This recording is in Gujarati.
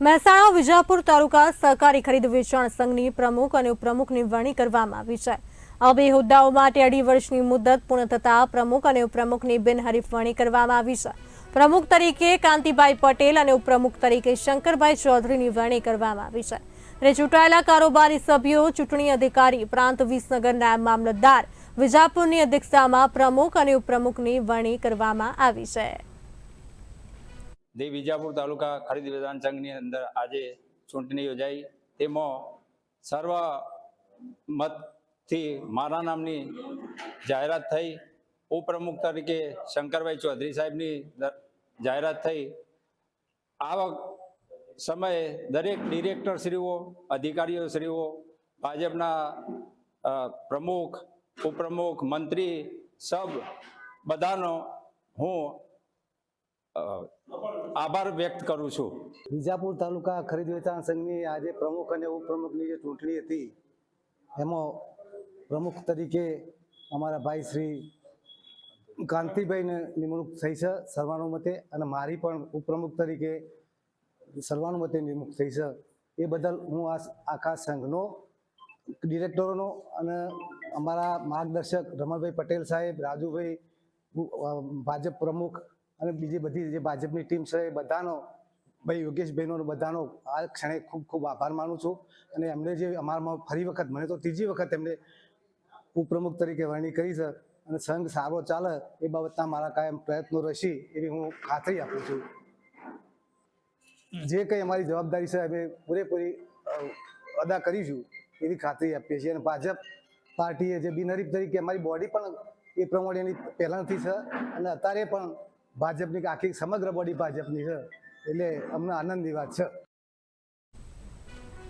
મહેસાણા વિજાપુર તાલુકા સહકારી ખરીદ વેચાણ સંઘની પ્રમુખ અને ઉપપ્રમુખની વરણી કરવામાં આવી છે. આ બે હોદ્દાઓ માટે અઢી વર્ષની મુદત પૂર્ણ થતા પ્રમુખ અને ઉપપ્રમુખની બિનહરીફ વરણી કરવામાં આવી છે. પ્રમુખ તરીકે કાંતિભાઈ પટેલ અને ઉપપ્રમુખ તરીકે શંકરભાઈ ચૌધરીની વરણી કરવામાં આવી છે. અને ચૂંટાયેલા કારોબારી સભ્યો, ચૂંટણી અધિકારી, પ્રાંત વિસનગર નાયબ મામલતદાર, વિજાપુરની અધ્યક્ષતામાં પ્રમુખ અને ઉપપ્રમુખની વરણી કરવામાં આવી છે. દેવ વિજાપુર તાલુકા ખરીદ વેચાણ સંઘની અંદર આજે ચૂંટણી યોજાઈ. તેમાં સર્વ મતથી મારા નામની જાહેરાત થઈ. ઉપપ્રમુખ તરીકે શંકરભાઈ ચૌધરી સાહેબની જાહેરાત થઈ. આ સમયે દરેક ડિરેક્ટરશ્રીઓ અધિકારીઓશ્રીઓ ભાજપના પ્રમુખ, ઉપપ્રમુખ, મંત્રી સબ બધાનો હું આભાર વ્યક્ત કરું છું. વિજાપુર તાલુકા ખરીદ વેચાણ સંઘની આજે પ્રમુખ અને ઉપપ્રમુખની જે ચૂંટણી હતી, એમાં પ્રમુખ તરીકે અમારા ભાઈ શ્રી કાંતિભાઈને નિમણૂક થઈ છે સર્વાનુમતે અને મારી પણ ઉપપ્રમુખ તરીકે સર્વાનુમતે નિમણૂક થઈ છે. એ બદલ હું આ આખા સંઘનો ડિરેક્ટરોનો અને અમારા માર્ગદર્શક રમણભાઈ પટેલ સાહેબ, રાજુભાઈ ભાજપ પ્રમુખ અને બીજી બધી જે ભાજપની ટીમ છે, એ બધાનો, ભાઈ યોગેશભાઈનો બધાનો આ ક્ષણે ખૂબ ખૂબ આભાર માનું છું. અને એમણે જે અમારામાં ફરી વખત, મને તો ત્રીજી વખત એમણે ઉપપ્રમુખ તરીકે વરણી કરી છે. અને સંઘ સારો ચાલે, એ બાબતના મારા કાયમ પ્રયત્નો રહેશે એવી હું ખાતરી આપું છું. જે કંઈ અમારી જવાબદારી છે, અમે પૂરેપૂરી અદા કરીશું એવી ખાતરી આપીએ છીએ. અને ભાજપ પાર્ટીએ જે બિનહરીફ તરીકે અમારી બોડી પણ એ પ્રમાણેની પહેલાંથી છે. અને અત્યારે પણ ભાજપની આખી સમગ્ર બોડી ભાજપની છે. એટલે અમને આનંદની વાત છે.